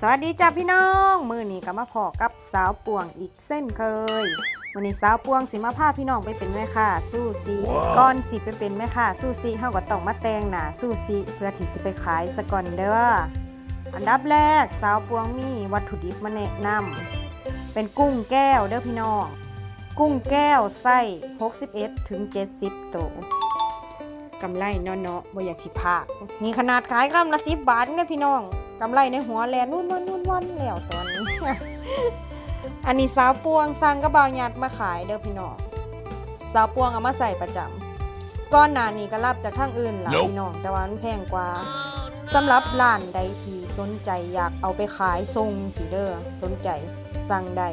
สวัสดีจ้าพี่น้องมือนี้ก็มาพอกับสาวปวงอีกเส้นเคยวันนี้สาวปวงสิมาพาพี่น้องไปเป็นแม่ค้าสู้ซีก่อนสิไปเป็นแม่ค้าสู้ซีเฮาก็ต้องมาแต่งหน้าสู้ซีเพื่อที่สิไปขายสก่อนเด้ออันดับแรกสาวปวงมีวัตถุดิบมาแนะนำเป็นกุ้งแก้วเด้อพี่น้อง กุ้งแก้วไส้61ถึง70ตัวกำไรเนาะเนาะบ่อยากสิพากนี่ขนาดขายคำละสิบบาทเนี่ยพี่น้อง กำไรในหัวแลนนู่นวันนู่นวันแล้วตอนนี้ อันนี้สาวปวงสั่งกระเบาหยัดมาขายเด้อพี่น้องสาวปวงเอามาใส่ประจำก้อนหนานี้ก็รับจากทางอื่นหลาย Nope พี่น้องแต่ว่ามันแพงกว่าสำหรับร้านใดที่สนใจอยากเอาไปขายทรงสีเด้อสนใจสั่งได้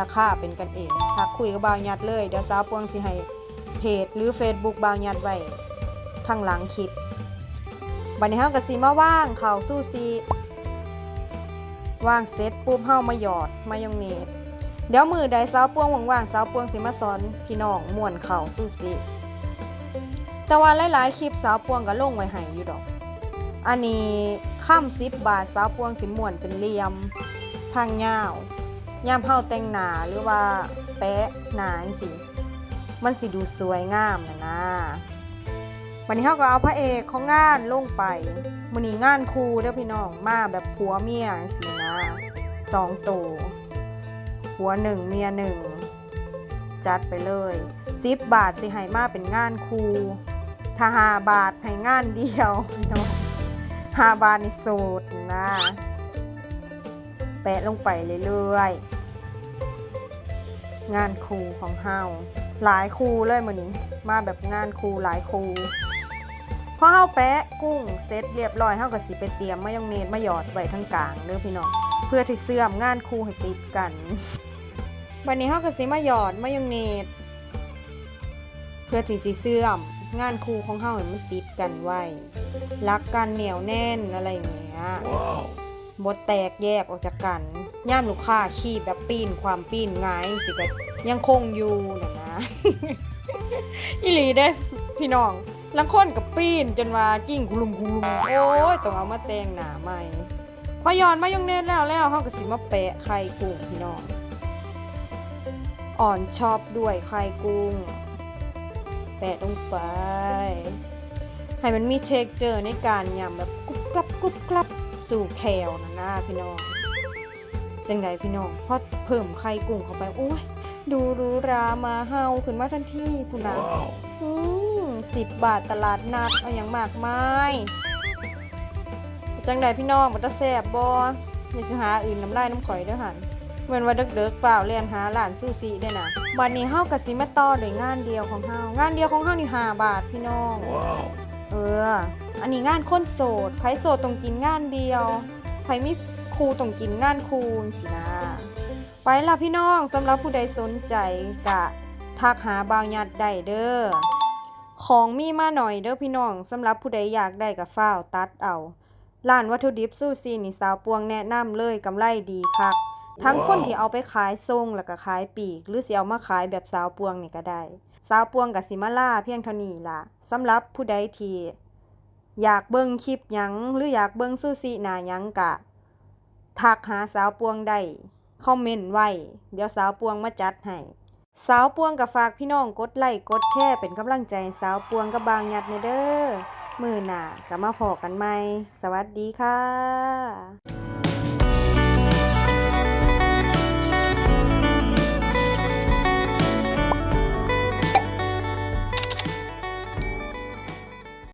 ราคาเป็นกันเองทักคุยกับเบาหยัดเลยเดี๋ยวสาวปวงสิให้เพจหรือ Facebook เบาหยัดไว้ทางหลังคลิปบัดนี้เฮาก็สิมาว่างข้าวซูซี ว่างเสร็จปุ๊บเฮามาหยอดมายองเนสเดี๋ยวมือใดสาวปวงว่างๆสาวปวงสิมาสอนพี่น้องม่วนข้าวซูซีแต่ว่าหลายๆคลิปสาวปวงก็ลงไว้ให้อยู่ดอก อันนี้ค่ำ10บาทสาวปวงสิม่วนเป็นเหลี่ยมทางยาวยามเฮาแต่งหนาหรือว่าแปะหนาจังซี่มันสิดูสวยงามนะนะ วันนี้เขาก็เอาพระเอกของงานลงไปมือนี้งานครูเด้อพี่น้องมาแบบผัวเมียสินะสองตัวผัวหนึ่งเมียหนึ่งจัดไปเลยสิบบาทสิให้มาเป็นงานครูถ้าหาบาทให้งานเดียวพี่น้องหาบาทในสูตรนะแปะลงไปเรื่อยๆงานครูของเฮาหลายครูเลยมือนี้ มาแบบงานครูหลายครู พอเฮาแปะกุ้งเสร็จเรียบร้อยเฮาก็สิไปเตรียมมายองเนสมาหยอดไว้ทั้งกลางเด้อพี่น้องเพื่อที่เสื่อมงานครูให้ติดกันวันนี้เฮาก็สิมาหยอดมายองเนสเพื่อที่สิเสื่อมงานครูของเฮาให้มันติดกันไว้รักกันเหนียวแน่นอะไรอย่างเงี้ย Wow. บดแตกแยกออกจากกันย่ามลูกค้าขี้แบบปีนความปีนง่ายสิก็ยังคงอยู่นะนะอีหลีเด้พี่น้อง ลังค้นกับปีนจนว่ากิ้งคุลุมคุลุมโอ้ยต้องเอามาแต่งหนาใหม่พอย้อนมายองเนสแล้วแล้วเขาก็สิมาแปะไข่กุ้งพี่น้องอ่อนชอบด้วยไข่กุ้ง แปะลงไป ให้มันมีเทคเจอร์ในการยำแบบกรุบกรับกรุบกรับสู่แคลนะนะพี่น้องจังไดพี่น้องพอเพิ่มไข่กุ้งเข้าไปโอ้ย ดูหรูหรามาเฮาขึ้นมาทันทีคุณนะ Wow. อืมสิบบาทตลาดนัดเอาอย่างมากมายจังไดพี่น้องมันจะแซ่บบออย่าสิหาอื่นน้ำลายน้ำข่อยเด้อหันเว้นว่าเด็กๆเปล่าเรียนหาร้านซูซีได้นะวันนี้เฮากับสิมาต่อด้วยงานเดียวของเฮางานเดียวของเฮานี่ห้าบาทพี่น้อง Wow. เออ อันนี้งานคนโสดไผโสดต้องกินงานเดียวไผมีครูต้องกินงานครูสินะ ไปละพี่น้องสำหรับผู้ใดสนใจกะทักหาบาวยัดได้เด้อของมีมาหน่อยเด้อพี่น้องสำหรับผู้ใดอยากได้กับฟ้าวตัดเอาร้านวัตถุดิบสู้ซีนี่สาวปวงแนะนำเลยกำไรดีคัก ทั้งคนที่เอาไปขายทรงแล้วก็ขายปีก หรือสิเอามาขายแบบสาวปวงนี่ก็ได้ สาวปวงกับสิมาล่าเพียงเท่านี้ล่ะสำหรับผู้ใดที่อยากเบิ่งคลิปหยังหรืออยากเบิ่งซูซีหนาหยังกะทักหาสาวปวงได้ คอมเมนต์ไว้ เดี๋ยวสาวปวงมาจัดให้ สาวปวงกับฝากพี่น้องกดไลค์กดแชร์เป็นกำลังใจสาวปวงกับบางยัดในเด้อมือหนาก็มาพอกันใหม่สวัสดีค่ะ